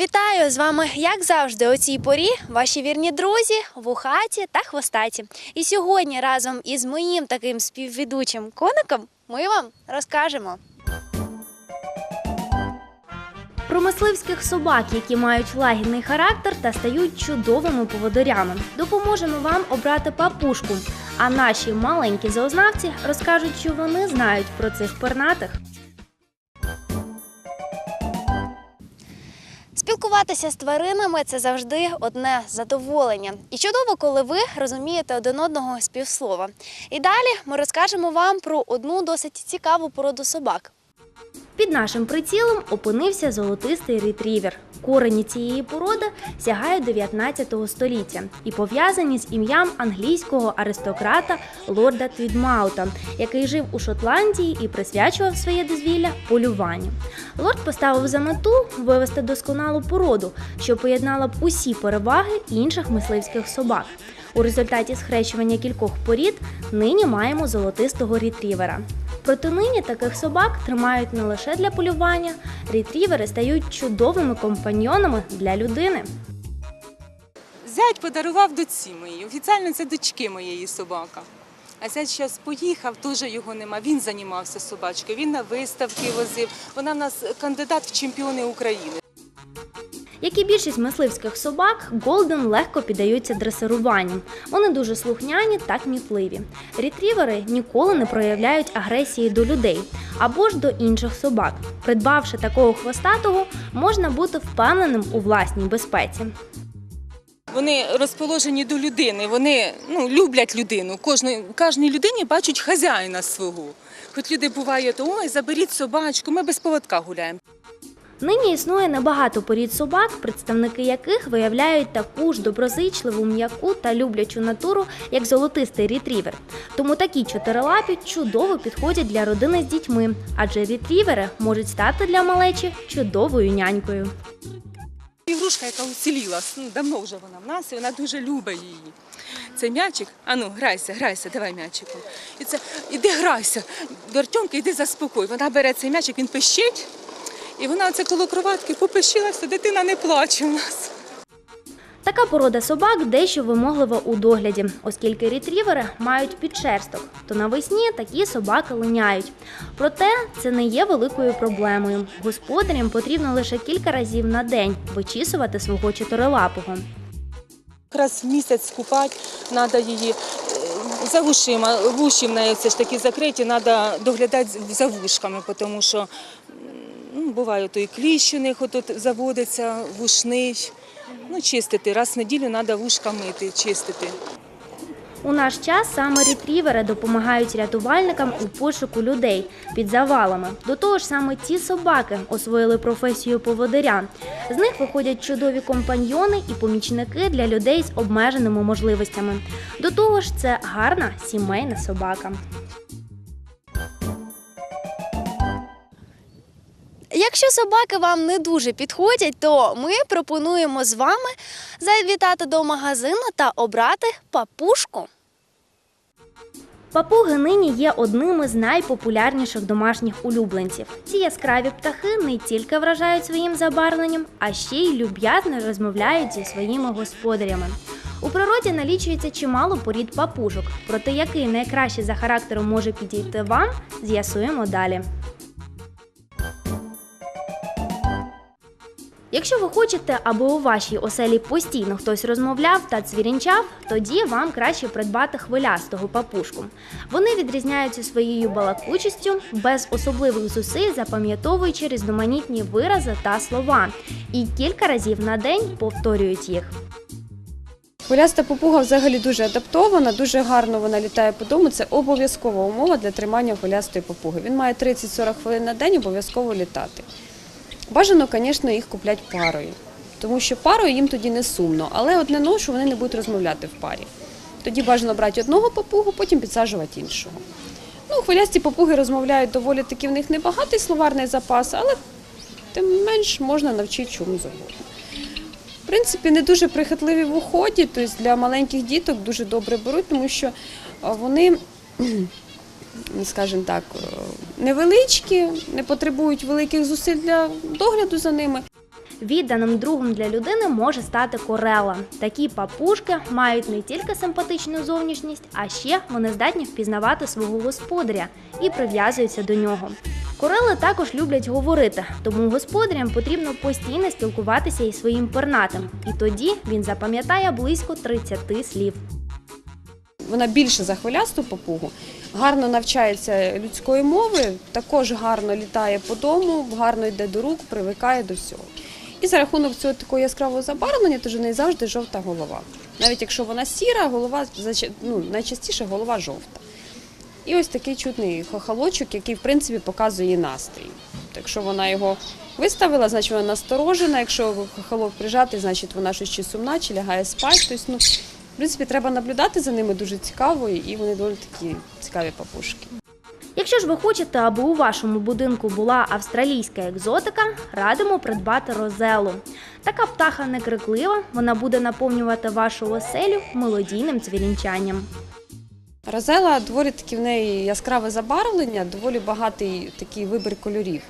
Вітаю з вами, як завжди, о цій порі ваші вірні друзі, вухаті та хвостаті. І сьогодні разом із моїм таким співведучим коником ми вам розкажемо. Про мисливських собак, які мають лагідний характер та стають чудовими поводирями. Допоможемо вам обрати папушку. А наші маленькі зоознавці розкажуть, що вони знають про цих пернатих. Спілкуватися з тваринами це завжди одне задоволення. І чудово, коли ви розумієте один одного з півслова. І далі ми розкажемо вам про одну досить цікаву породу собак. Під нашим прицілом опинився золотистий ретрівер. Корені цієї породи сягають 19 століття і пов'язані з ім'ям англійського аристократа лорда Твідмаута, який жив у Шотландії і присвячував своє дозвілля полюванню. Лорд поставив за мету вивести досконалу породу, що поєднала б усі переваги інших мисливських собак. У результаті схрещування кількох порід нині маємо золотистого ретрівера. Проте нині таких собак тримають не лише для полювання, ретрівери стають чудовими компаньйонами для людини. Зять подарував доці моїй. Офіціально це дочки моєї собака. А зять зараз поїхав, теж його нема. Він займався собачкою, він на виставки возив. Вона в нас кандидат в чемпіони України. Як і більшість мисливських собак, голден легко піддаються дресируванню. Вони дуже слухняні та кмітливі. Ретрівери ніколи не проявляють агресії до людей або ж до інших собак. Придбавши такого хвостатого, можна бути впевненим у власній безпеці. Вони розположені до людини, вони ну, люблять людину. Кожної, кожній людині бачать хазяїна свого. Хоч люди бувають, ой, заберіть собачку, ми без поводка гуляємо. Нині існує небагато порід собак, представники яких виявляють таку ж доброзичливу, м'яку та люблячу натуру, як золотистий ретрівер. Тому такі чотирилапі чудово підходять для родини з дітьми, адже ретрівери можуть стати для малечі чудовою нянькою. Ігрушка, яка уціліла, ну, давно вже вона в нас, і вона дуже любить її. Це м'ячик, а ну, грайся, грайся, давай м'ячиком. І це, іди грайся, Артемка, іди заспокой. Вона бере цей м'ячик, він пищить, і вона оце коло кроватки попищилася, дитина не плаче в нас. Така порода собак дещо вимоглива у догляді, оскільки ретрівери мають підшерсток, то навесні такі собаки линяють. Проте це не є великою проблемою. Господарям потрібно лише кілька разів на день вичісувати свого чотирилапого. Якраз в місяць купати, треба її е, за вушима, вуші в неї все ж таки закриті, треба доглядати за вушками, тому що ну, буває той кліщ у них отут заводиться, вушний. Ну, чистити. Раз в неділю треба вушка мити, чистити. У наш час саме ретрівери допомагають рятувальникам у пошуку людей під завалами. До того ж, саме ці собаки освоїли професію поводиря. З них виходять чудові компаньйони і помічники для людей з обмеженими можливостями. До того ж, це гарна сімейна собака. Якщо собаки вам не дуже підходять, то ми пропонуємо з вами завітати до магазину та обрати папушку. Папуги нині є одними з найпопулярніших домашніх улюбленців. Ці яскраві птахи не тільки вражають своїм забарвленням, а ще й люб'язно розмовляють зі своїми господарями. У природі налічується чимало порід папушок, проте який найкраще за характером може підійти вам, з'ясуємо далі. Якщо ви хочете, аби у вашій оселі постійно хтось розмовляв та цвірінчав, тоді вам краще придбати хвилястого папушку. Вони відрізняються своєю балакучістю, без особливих зусиль запам'ятовуючи різноманітні вирази та слова, і кілька разів на день повторюють їх. Хвиляста попуга взагалі дуже адаптована, дуже гарно вона літає по дому. Це обов'язкова умова для тримання хвилястої попуги. Він має 30-40 хвилин на день обов'язково літати. Бажано, звісно, їх куплять парою, тому що парою їм тоді не сумно, але одне но, що вони не будуть розмовляти в парі. Тоді бажано брати одного попугу, потім підсаджувати іншого. Ну, хвилясті попуги розмовляють доволі таки, в них небагатий словарний запас, але тим менш можна навчити чому завгодно. В принципі, не дуже прихотливі в уході, тобто для маленьких діток дуже добре беруть, тому що вони, скажімо так, е, невеличкі, не потребують великих зусиль для догляду за ними. Відданим другом для людини може стати корела. Такі папушки мають не тільки симпатичну зовнішність, а ще вони здатні впізнавати свого господаря і прив'язуються до нього. Корели також люблять говорити, тому господарям потрібно постійно спілкуватися із своїм пернатим, і тоді він запам'ятає близько 30 слів. Вона більше за хвилясту папугу, гарно навчається людської мови, також гарно літає по дому, гарно йде до рук, привикає до всього. І за рахунок цього такого яскравого забарвлення, тож у неї завжди жовта голова. Навіть якщо вона сіра, голова ну, найчастіше голова жовта. І ось такий чудний хохолочок, який в принципі показує її настрій. Якщо вона його виставила, значить вона насторожена. Якщо хохолок прижатий, значить вона щось чи сумна, чи лягає спати. Тобто, ну, в принципі, треба наблюдати за ними дуже цікаво, і вони доволі такі цікаві папушки. Якщо ж ви хочете, аби у вашому будинку була австралійська екзотика, радимо придбати розелу. Така птаха не криклива, вона буде наповнювати вашу оселю мелодійним цвірінчанням. Розела доволі таки в неї яскраве забарвлення, доволі багатий такий вибір кольорів.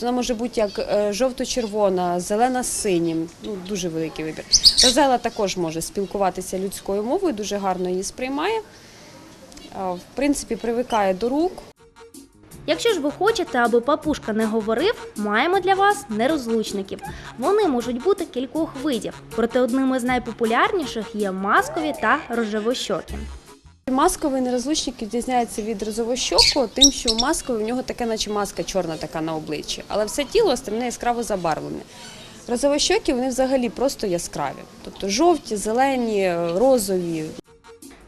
Тобто вона може бути як е, жовто-червона, зелена синім, ну дуже великий вибір. Розела також може спілкуватися людською мовою, дуже гарно її сприймає. В принципі, привикає до рук. Якщо ж ви хочете, аби папушка не говорив, маємо для вас нерозлучників. Вони можуть бути кількох видів, проте одним із найпопулярніших є маскові та рожевощокі. Масковий нерозлучник відрізняється від розовощокого тим, що у масковий в нього таке, наче маска чорна така на обличчі, але все тіло остальне яскраво забарвлене. Розовощокі вони взагалі просто яскраві, тобто жовті, зелені, розові.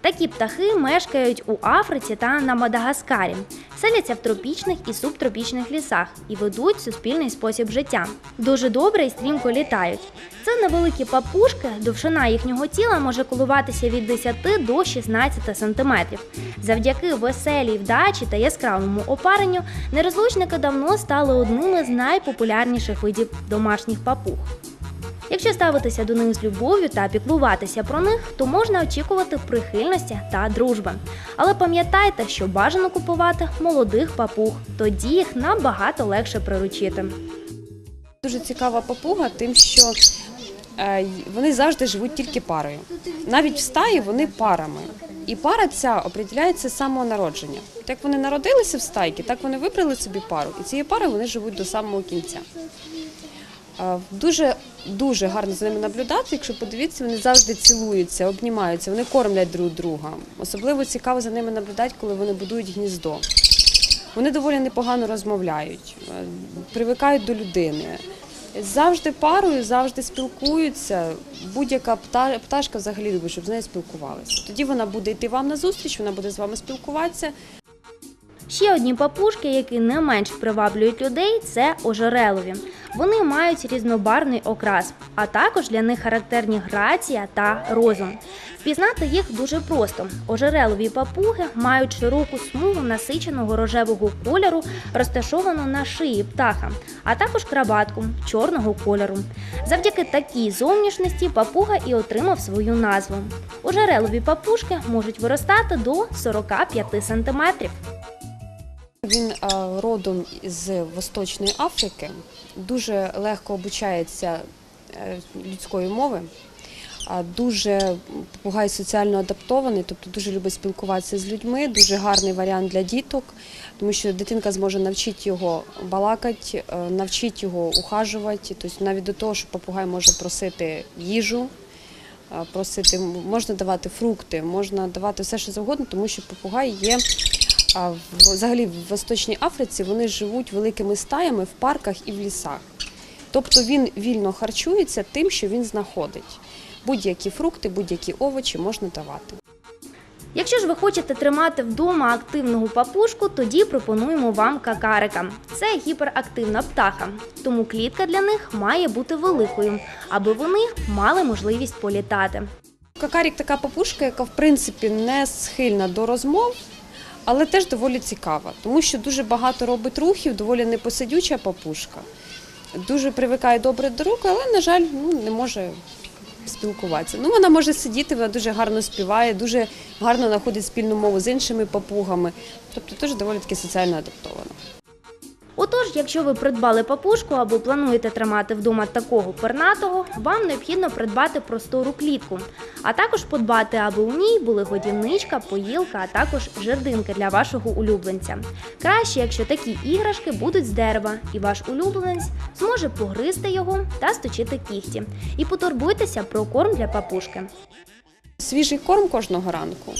Такі птахи мешкають у Африці та на Мадагаскарі, селяться в тропічних і субтропічних лісах і ведуть суспільний спосіб життя. Дуже добре і стрімко літають. Це невеликі папушки, довжина їхнього тіла може коливатися від 10 до 16 сантиметрів. Завдяки веселій вдачі та яскравому опаренню нерозлучники давно стали одним із найпопулярніших видів домашніх папуг. Якщо ставитися до них з любов'ю та піклуватися про них, то можна очікувати прихильності та дружби. Але пам'ятайте, що бажано купувати молодих папуг, тоді їх набагато легше приручити. Дуже цікава папуга, тим, що е, вони завжди живуть тільки парою. Навіть в стаї вони парами. І пара ця определяється з самого народження. Як вони народилися в стайки, так вони вибрали собі пару. І цією парою вони живуть до самого кінця. Дуже дуже гарно за ними наблюдати. Якщо подивіться, вони завжди цілуються, обнімаються, вони кормлять друг друга. Особливо цікаво за ними наблюдати, коли вони будують гніздо. Вони доволі непогано розмовляють, е, привикають до людини. Завжди парою, завжди спілкуються. Будь-яка пташка взагалі любить, щоб з нею спілкувалися. Тоді вона буде йти вам на зустріч, вона буде з вами спілкуватися. Ще одні папушки, які не менш приваблюють людей, це ожерелові. Вони мають різнобарвний окрас, а також для них характерні грація та розум. Впізнати їх дуже просто. Ожерелові папуги мають широку смугу насиченого рожевого кольору, розташовану на шиї птаха, а також крабатку чорного кольору. Завдяки такій зовнішності папуга і отримав свою назву. Ожерелові папушки можуть виростати до 45 сантиметрів. Він е, родом з Восточної Африки, дуже легко обучається е, людської мови, дуже попугай соціально адаптований, тобто дуже любить спілкуватися з людьми, дуже гарний варіант для діток, тому що дитинка зможе навчити його балакати, е, навчити його ухажувати, тобто навіть до того, що попугай може просити їжу. Просити можна давати фрукти, можна давати все, що завгодно, тому що попугай є а взагалі в Восточній Африці вони живуть великими стаями в парках і в лісах. Тобто він вільно харчується тим, що він знаходить. Будь-які фрукти, будь-які овочі можна давати. Якщо ж ви хочете тримати вдома активного папушку, тоді пропонуємо вам какарика. Це гіперактивна птаха, тому клітка для них має бути великою, аби вони мали можливість політати. Какарік така папушка, яка в принципі не схильна до розмов, але теж доволі цікава, тому що дуже багато робить рухів, доволі непосидюча папушка. Дуже привикає добре до рук, але, на жаль, ну, не може спілкуватися. Ну, вона може сидіти, вона дуже гарно співає, дуже гарно знаходить спільну мову з іншими папугами. Тобто теж доволі таки соціально адаптована. Отож, якщо ви придбали папушку або плануєте тримати вдома такого пернатого, вам необхідно придбати простору клітку, а також подбати, аби у ній були годівничка, поїлка, а також жердинки для вашого улюбленця. Краще, якщо такі іграшки будуть з дерева, і ваш улюбленець зможе погризти його та сточити кігті. І потурбуйтеся про корм для папушки. Свіжий корм кожного ранку.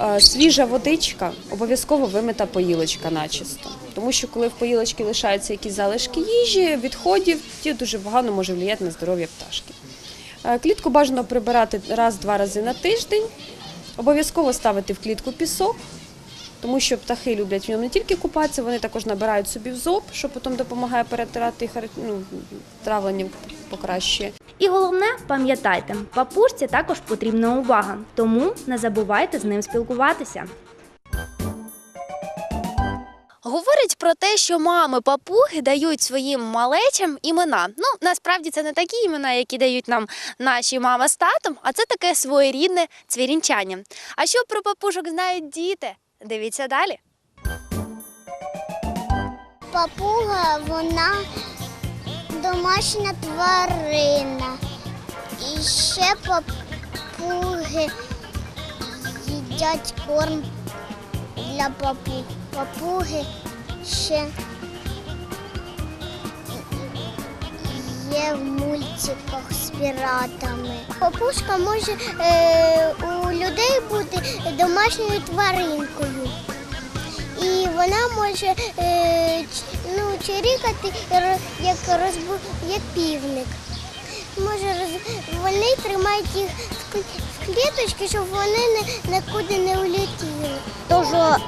Е, Свіжа водичка, обов'язково вимита поїлочка начисто. Тому що коли в поїлочці лишаються якісь залишки їжі, відходів, ті дуже погано може впливати на здоров'я пташки. Е, Клітку бажано прибирати раз-два рази на тиждень. Обов'язково ставити в клітку пісок, тому що птахи люблять в ньому не тільки купатися, вони також набирають собі в зоб, що потім допомагає перетирати ну, травлення покращує. І головне, пам'ятайте, папушці також потрібна увага, тому не забувайте з ним спілкуватися. Говорять про те, що мами папуги дають своїм малечам імена. Ну насправді це не такі імена, які дають нам наші мама з татом, а це таке своєрідне цвірінчання. А що про папушок знають діти? Дивіться далі. Папуга вона домашня тварина. І ще папуги їдять корм для папуг. Папуги ще є в мультиках з піратами. Папушка може е, у людей бути домашньою тваринкою. І вона може е, ну, чирікати, як, розбу, як півник. Може, роз... Вони тримають їх в, кл- кліточки, щоб вони нікуди не улетіли. Тож е,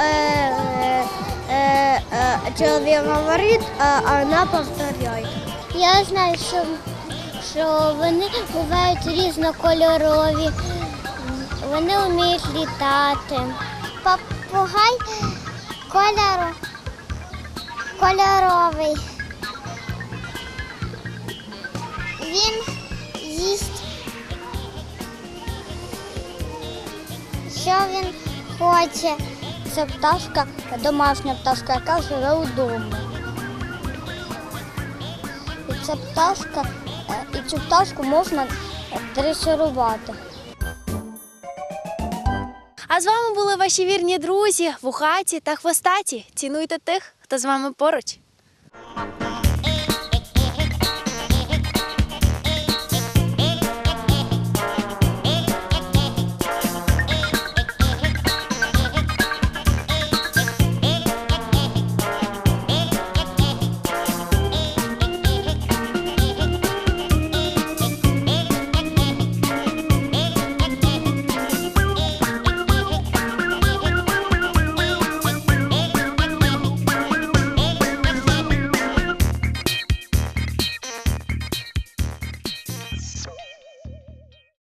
е, е, чоловік говорить, а вона повторяє. Я знаю, що, що вони бувають різнокольорові, вони вміють літати. Попугай кольору, кольоровий. Він їсть, що він хоче. Це пташка, домашня пташка, яка живе вдома. І ця пташка, е, і цю пташку можна дресирувати. А з вами були ваші вірні друзі, вухаті та хвостаті. Цінуйте тих, хто з вами поруч.